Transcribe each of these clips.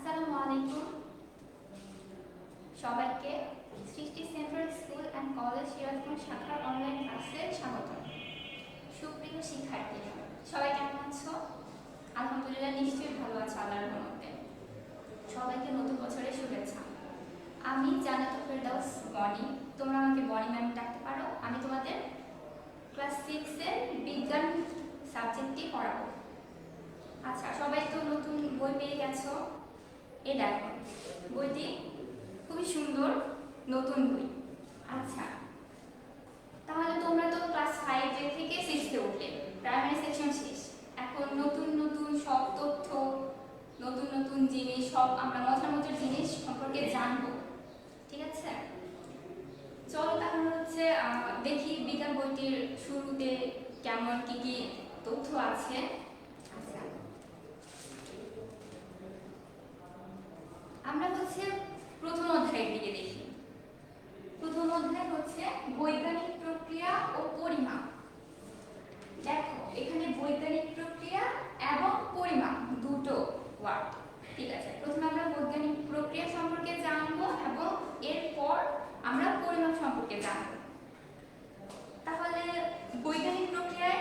আসসালামু আলাইকুম। সবাইকে Srishti central school and college Sirajganj শাখার অনলাইন ক্লাসে স্বাগত। সুপ্রিয় শিক্ষার্থী, সবাই কেমন আছো? আলহামদুলিল্লাহ নিশ্চয়ই ভালো আছো আল্লাহর রহমতে। সবাইকে নতুন বছরের শুভেচ্ছা। আমি জানাত ফেরদাউস বনি। তোমরা আমাকে বনি ম্যাম ডাকতে পারো। আমি তোমাদের ক্লাস সিক্সের বিজ্ঞান সাবজেক্টটি পড়াবো। আচ্ছা সবাই তো নতুন বই পেয়ে গেছো। এ দেখো, বইটি খুবই সুন্দর, নতুন বই। আচ্ছা তাহলে তোমরা তো ক্লাস ফাইভে থেকে সিক্সে উঠলে প্রাইমারি সেকশন শেষ। এখন নতুন নতুন সব তথ্য, নতুন নতুন জিনিস, সব আমরা মজার মজার জিনিস সম্পর্কে জানব। ঠিক আছে? চলো তাহলে হচ্ছে দেখি বিজ্ঞান বইটির শুরুতে কেমন কি কি তথ্য আছে আচ্ছা আমরা হচ্ছে প্রথম অধ্যায়ের দিকে দেখি প্রথম অধ্যায় হচ্ছে বৈজ্ঞানিক প্রক্রিয়া ও পরিমাপ দেখো এখানে বৈজ্ঞানিক প্রক্রিয়া এবং পরিমাপ দুটো ওয়ার্ড ঠিক আছে প্রথমে আমরা বৈজ্ঞানিক প্রক্রিয়া সম্পর্কে জানব এবং এরপর আমরা পরিমাপ সম্পর্কে জানব তাহলে বৈজ্ঞানিক প্রক্রিয়ায়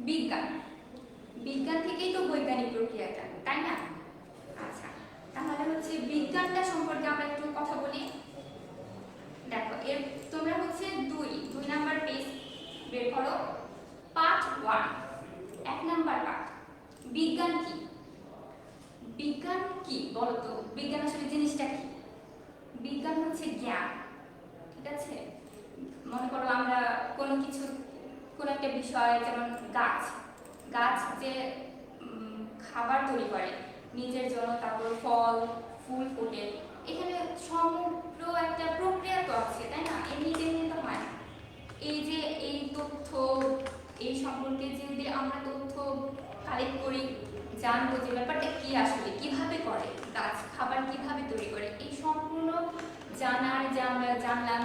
বিজ্ঞান বিজ্ঞান থেকেই তো বৈজ্ঞানিক প্রক্রিয়াটা তাই না আচ্ছা তাহলে হচ্ছে বিজ্ঞানটা সম্পর্কে আমরা একটু কথা বলি দেখো এর তোমরা হচ্ছে দুই দুই নাম্বার পেজ বের করো পার্ট ওয়ান এক নাম্বার পার্ট বিজ্ঞান কি বিজ্ঞান কি বলো তো বিজ্ঞান আসলে জিনিসটা কি বিজ্ঞান হচ্ছে জ্ঞান ঠিক আছে মনে করো আমরা কোনো কিছু কোনো একটা বিষয় যেমন গাছ গাছ যে খাবার তৈরি করে, নিজের জন্য, তারপর ফল, ফুল ফুটে, এখানে সমগ্র একটা প্রক্রিয়া তো আছে, তাই না? এ নিজে নিজে তো হয়। এই যে, এই তথ্য, এই সম্পর্কে যে যে আমরা তথ্য কালেক্ট করি, জানব যে ব্যাপারটা কি আসলে, কীভাবে করে, গাছ খাবার কীভাবে তৈরি করে, এই সম্পূর্ণ জানার যে আমরা জানলাম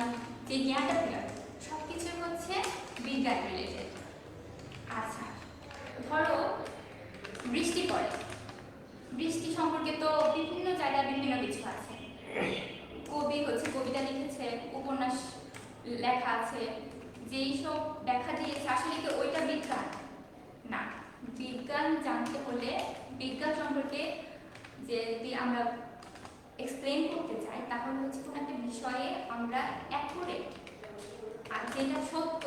যে জ্ঞানটা পেলাম সব কিছু হচ্ছে বিজ্ঞান রিলেটেড আচ্ছা। ধরো, বৃষ্টি পড়ে। বৃষ্টি সম্পর্কে তো বিভিন্ন জায়গায় বিভিন্ন কিছু আছে। কবি হচ্ছে, কবিতা লিখেছে, উপন্যাস লেখা আছে। যেই সব দেখা দিয়েছে, আসলে কি ওইটা বিজ্ঞান? না, বিজ্ঞান জানতে হলে, বিজ্ঞান সম্পর্কে যদি আমরা এক্সপ্লেন করতে চাই, তাহলে হচ্ছে কোনো একটা বিষয়ে আমরা অ্যাকুরেট আর যেটা সত্য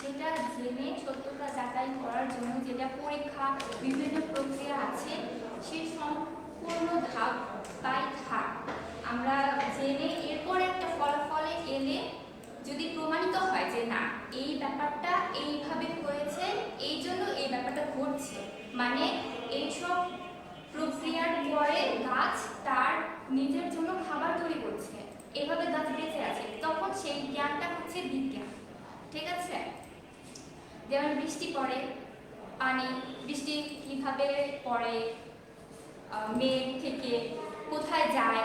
সেটা জেনে সত্যটা যাচাই করার জন্য যেটা পরীক্ষা, বিভিন্ন প্রক্রিয়া আছে সেই সম্পূর্ণ ধাপ বাই ধাপ। আমরা জেনে এরপর একটা ফলাফলে এলে যদি প্রমাণিত হয় যে না, এই ব্যাপারটা এইভাবে হয়েছে, এই জন্য এই ব্যাপারটা ঘটছে। মানে এইসব প্রক্রিয়ার পরে গাছ তার নিজের জন্য খাবার তৈরি করছে। এভাবে গাছ বেঁচে আছে। তখন সেই জ্ঞানটা হচ্ছে বিজ্ঞান। ঠিক আছে? যেমন বৃষ্টি পড়ে, পানি, বৃষ্টি কীভাবে পড়ে মেঘ থেকে কোথায় যায়,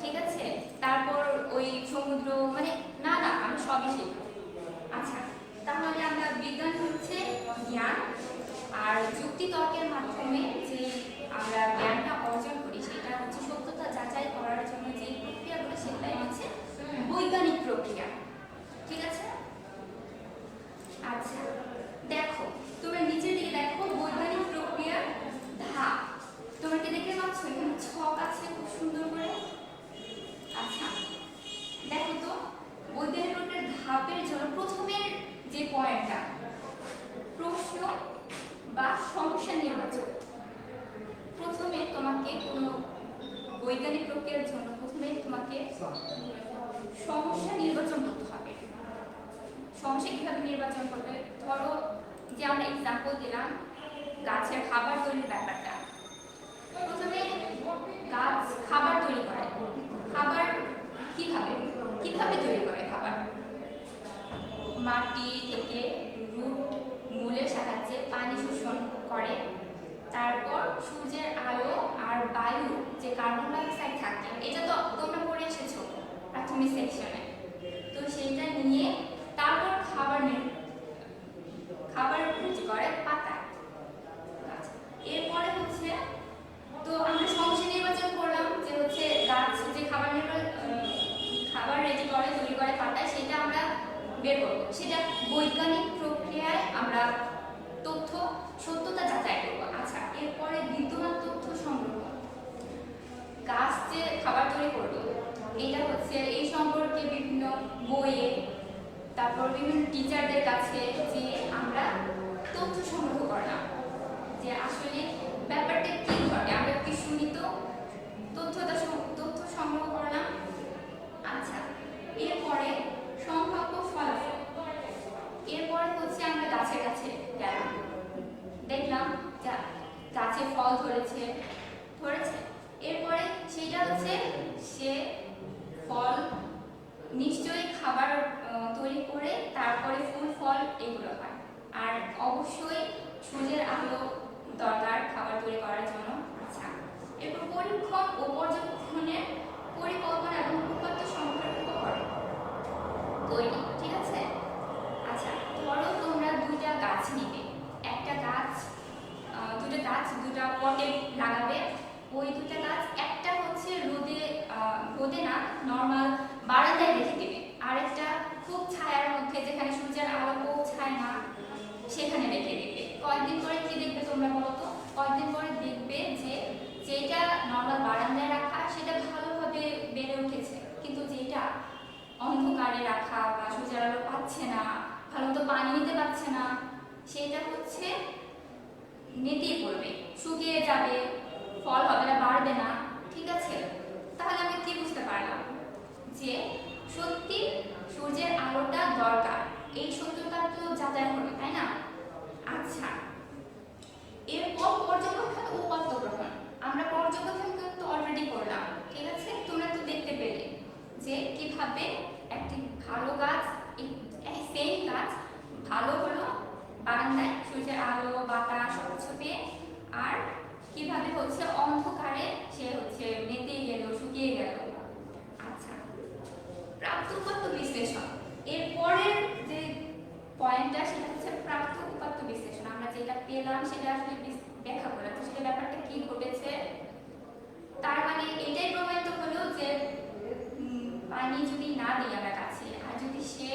ঠিক আছে? তারপর ওই সমুদ্র মানে না না, আমি সবই শিখব। আচ্ছা তাহলে আমরা বিজ্ঞান হচ্ছে জ্ঞান আর যুক্তি তর্কের মাধ্যমে যে আমরা জ্ঞানটা অর্জন করি, সেটা হচ্ছে সত্যতা যাচাই করার জন্য যে প্রক্রিয়াগুলো সেটাই হচ্ছে বৈজ্ঞানিক প্রক্রিয়া, ঠিক আছে আচ্ছা দেখো তোমরা নিচের দিকে দেখো বৈজ্ঞানিক প্রক্রিয়ার ধাপ তোমরা কি দেখতে পাচ্ছ এখানে ছক আছে খুব সুন্দর করে আচ্ছা দেখো তো বৈজ্ঞানিক প্রক্রিয়ার ধাপের জন্য প্রথমের যে পয়েন্টটা প্রশ্ন বা সমস্যা নির্বাচন প্রথমে তোমাকে কোনো বৈজ্ঞানিক জন্য প্রথমে তোমাকে সমস্যা নির্বাচন করতে হবে। সমস্যা কীভাবে নির্বাচন করবে? ধরো যে আমরা এক্সাম্পল দিলাম, গাছের খাবার তৈরির ব্যাপারটা। প্রথমে গাছ খাবার তৈরি করে। খাবার কীভাবে? কীভাবে তৈরি করে খাবার? মাটি থেকে রুট, মূলের সাহায্যে পানি শোষণ করে। তারপর সূর্যের আলো আর বায়ু যে কার্বন ডাইঅক্সাইড থাকে, এটা তো তোমরা পড়ে এসেছ প্রাথমিক সেকশনে তো সেইটা নিয়ে তারপর খাবার খাবার প্রতি করে পাতা এরপরে হচ্ছে, তো আমরা সমস্যা নির্বাচন করলাম যে হচ্ছে গাছ যে খাবার খাবার রেডি করে, তৈরি করে পাতায়, সেটা আমরা বের করব। সেটা বৈজ্ঞানিক প্রক্রিয়ায় আমরা তথ্য সত্যতা যাচাই করব। আচ্ছা এরপরে দ্বিতীয় গাছ যে খাবার তৈরি করল এটা হচ্ছে এই সম্পর্কে বিভিন্ন বইয়ে, তারপর বিভিন্ন টিচারদের কাছে যে আমরা তথ্য সংগ্রহ করলাম। অবশ্যই সূর্যের আলো দরকার খাবার তৈরি করার জন্য। আচ্ছা এরপর পরীক্ষণ ও পর্যবেক্ষণের পরিকল্পনা এবং উপাত্ত সম্পর্ক করো। তৈরি, ঠিক আছে? আচ্ছা ধরো তোমরা দুইটা গাছ নিবে। একটা গাছ দুটো গাছ দুটা পটে লাগাবে। ওই দুটো গাছ একটা হচ্ছে রোদে রোদে না নর্মাল বারান্দায় রেখে দেবে আরেকটা খুব ছায়ার মধ্যে যেখানে সূর্যের আলো পৌঁছায় না সেখানে রেখে দেবে কয়েকদিন পরে কি দেখবে তোমরা বলো তো কয়েকদিন পরে দেখবে যে যেটা নর্মাল বারান্দায় রাখা সেটা ভালোভাবে বেড়ে উঠেছে কিন্তু যেটা অন্ধকারে রাখা বা সূর্যের আলো পাচ্ছে না পানি নিতে পারছে না, সেটা হচ্ছে নেতিয়ে পড়বে, শুকিয়ে যাবে, ফল হবে না, বাড়বে না, ঠিক আছে? তাহলে আমি কি বুঝতে পারলাম? যে সত্যি সূর্যের আলোটা দরকার, এই সত্যটা তো যাচাই হলো তাই না? আচ্ছা এরপর পর্যবেক্ষণ ও পত্রগ্রহণ। আমরা পর্যবেক্ষণ কিন্তু অলরেডি করলাম, ঠিক আছে? তোমরা তো দেখতে পেলে যে কীভাবে একটি ভালো গাছ ভালো হলো বারান্দায়, সূর্যের আলো, বাতাস কিছু পেয়ে আর কীভাবে হচ্ছে অন্ধকারে সে হচ্ছে মেতে গেল, শুকিয়ে গেল। আচ্ছা। প্রাপ্ত উপাত্ত বিশ্লেষণ। এর পরের যে পয়েন্টটা সেটা হচ্ছে প্রাপ্ত উপাত্ত বিশ্লেষণ। আমরা যেটা পেলাম, সেটা আসলে ব্যাখ্যা করা তো সেটা ব্যাপারটা কি ঘটেছে? তার মানে এটাই প্রমাণিত হলো যে পানি যদি না দিই আমরা গাছে, আর যদি সে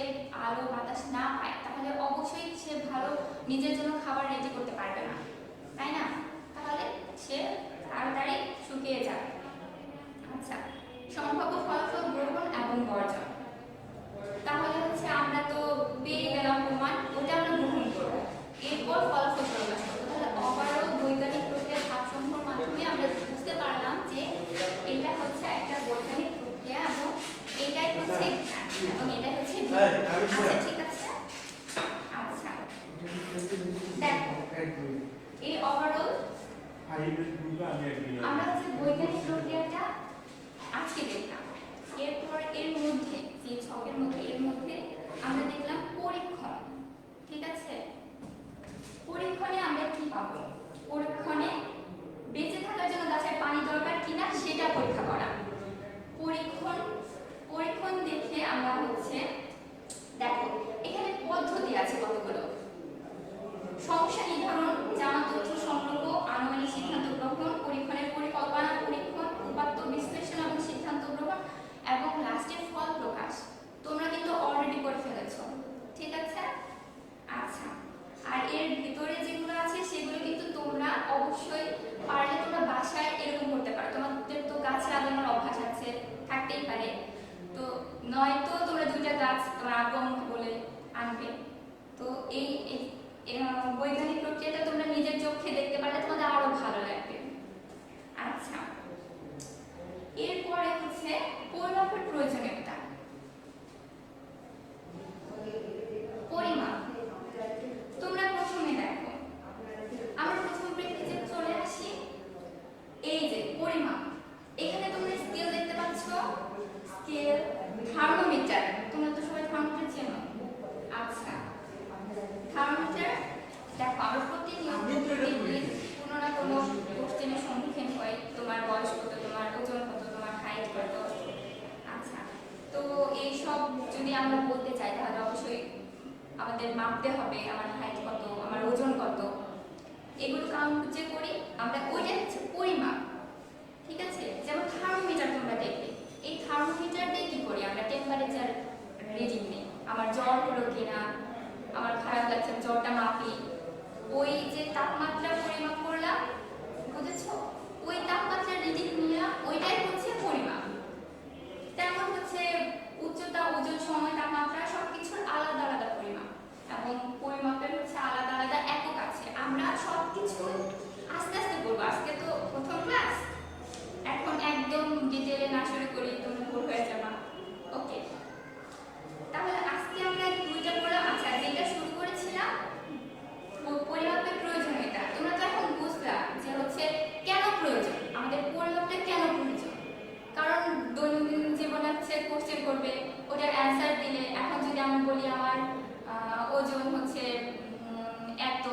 আলো, বাতাস না পায় তাহলে অবশ্যই সে ভালো নিজের জন্য খাবার রেডি করতে পারবে না। তাই না? তাহলে সে তাড়াতাড়ি শুকিয়ে যাবে। আচ্ছা সম্ভাব্য ফলাফল গ্রহণ এবং বর্জন তাহলে হচ্ছে আমরা তো পেয়ে গেলাম প্রমাণ ওটা আমরা গ্রহণ করব এরপর ফলাফল প্রকাশ করব তাহলে ওভারঅল বৈজ্ঞানিক প্রক্রিয়া ভারসাম্যর মাধ্যমে আমরা বুঝতে পারলাম যে এটা হচ্ছে একটা বৈজ্ঞানিক প্রক্রিয়া এবং এটাই হচ্ছে জ্ঞান এবং এটাই হচ্ছে বিজ্ঞান। আচ্ছা ঠিক আছে আচ্ছা দেখো এই ওভারঅল আমরা হচ্ছে বৈজ্ঞানিক প্রক্রিয়াটা আজকে দেখলাম। এরপর এর মধ্যে যে ছকের মধ্যে এর মধ্যে আমরা দেখলাম পরীক্ষণ ঠিক আছে? পরীক্ষণে আমরা কি পাবো? পরীক্ষণে বেঁচে থাকার জন্য গাছের পানি দরকার কিনা সেটা পরীক্ষা করা। পরীক্ষণ পরীক্ষণ দেখে আমরা হচ্ছে দেখো এখানে পদ্ধতি আছে কতগুলো সমস্যা নির্ধারণ জানা তথ্য সংগ্রহ আনুমানিক সিদ্ধান্ত গ্রহণ পরীক্ষণের পরিকল্পনা পরীক্ষণ উপাত্ত বিশ্লেষণ এবং সিদ্ধান্ত গ্রহণ এবং লাস্টের ফল প্রকাশ তোমরা কিন্তু অলরেডি করে ফেলেছো ঠিক আছে আচ্ছা আর এর ভিতরে যেগুলো আছে সেগুলো কিন্তু তোমরা অবশ্যই পারলে তোমরা বাসায় এরকম করতে পারো তোমাদের তো গাছ লাগানোর অভ্যাস আছে থাকতেই পারে তো নয়তো তোমরা দুইটা গাছ বলে আনবে। তো এই বৈজ্ঞানিক প্রক্রিয়াটা তোমরা নিজের চোখে দেখতে পারলে তোমাদের আরও ভালো লাগবে। আচ্ছা এরপরে হচ্ছে পরিমাপের প্রয়োজনীয়তা পরিমাপ তোমরা প্রথমে দেখো আমরা প্রথম প্রেক্ষিতে চলে আসি এই যে পরিমাপ এখানে তোমরা স্কেল দেখতে পাচ্ছ স্কেল থার্মোমিটার তোমরা তো সবাই থার্মোমিটার চেনো আচ্ছা থার্মোমিটার দেখো আমরা প্রতিনিয়ত প্রতিদিন কোনো না কোনো কোশ্চেনের সম্মুখীন হই তোমার বয়স কত তোমার ওজন কত তোমার হাইট কত আচ্ছা তো এই সব যদি আমরা বলতে চাই, তাহলে অবশ্যই আমাদের মাপতে হবে, আমার হাইট কত, আমার ওজন কত। এগুলো কাউন্ট যে করি, আমরা ওই হচ্ছে পরিমাপ ঠিক আছে যেমন থার্মোমিটার তোমরা দেখবে এই থার্মোমিটার দিয়ে কি করি আমরা টেম্পারেচার রিডিং নিই আমার জ্বর হলো কিনা আমার খারাপ লাগছে জ্বরটা মাপি ওই যে তাপমাত্রা পরিমাপ করলাম বুঝেছ ওই তাপমাত্রা রিডিং নিলাম ওইটাই হচ্ছে পরিমাপ তেমন হচ্ছে উচ্চতা ওজন সময় তাপমাত্রা সবকিছুর আলাদা আলাদা পরিমাপ এবং পরিমাপের হচ্ছে আলাদা আলাদা একক আছে আমরা সবকিছু আস্তে আস্তে করব আজকে তো আমাদের পরিমাপটা কেন প্রয়োজন কারণ দৈনন্দিন জীবনে হচ্ছে কোশ্চেন করবে ওটার অ্যান্সার দিলে এখন যদি আমি বলি আমার আহ, ওজন হচ্ছে উম, এত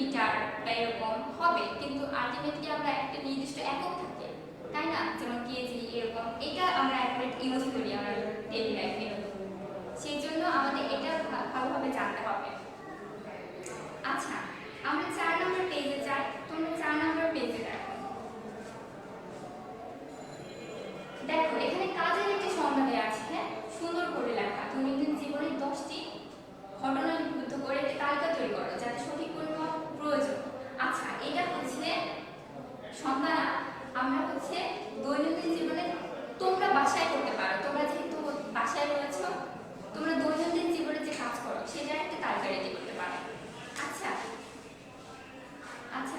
মিটার বা এরকম হবে, কিন্তু আলটিমেটলি আমরা একটা নির্দিষ্ট একক থাকে, তাই না? যেমন কেজি এরকম, এটা আমরা একবার ইউজ করি আমরা ডেলি লাইফে সেই জন্য আমাদের এটা ভালোভাবে জানতে হবে। আচ্ছা আমরা চার নম্বর পেজে যাই তোমরা চার নম্বর পেজে দেখো দেখো এখানে কাজের একটি সংজ্ঞা দেওয়া আছে হ্যাঁ সুন্দর করে লেখা দৈনন্দিন জীবনের দশটি ঘটনা লিপিবদ্ধ করে একটি তালিকা তৈরি করো যাতে সঠিক পরিমাপ প্রয়োজন আচ্ছা এটা হচ্ছে সংজ্ঞা না, আমরা হচ্ছে দৈনন্দিন জীবনে তোমরা বাসায় করতে পারো তোমরা যেহেতু বাসায় রয়েছো তোমরা দৈনন্দিন জীবনে যে কাজ করো সেটার একটা তালিকা রেডি করতে পারো আচ্ছা আচ্ছা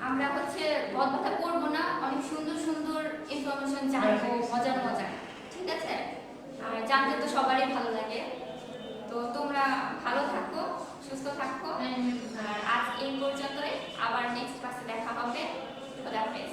আমরা হচ্ছে অদ্ভুতা করব না অনেক সুন্দর সুন্দর ইনফরমেশন জানব হ্যাঁ, হ্যাঁ। মজার মজার ঠিক আছে? আর জানতে তো সবারই ভালো লাগে। তো তোমরা ভালো থাকো সুস্থ থাকো। হ্যাঁ, আর আজ এই পর্যন্তই। আবার নেক্সট ক্লাসে দেখা হবে। খোদাফেজ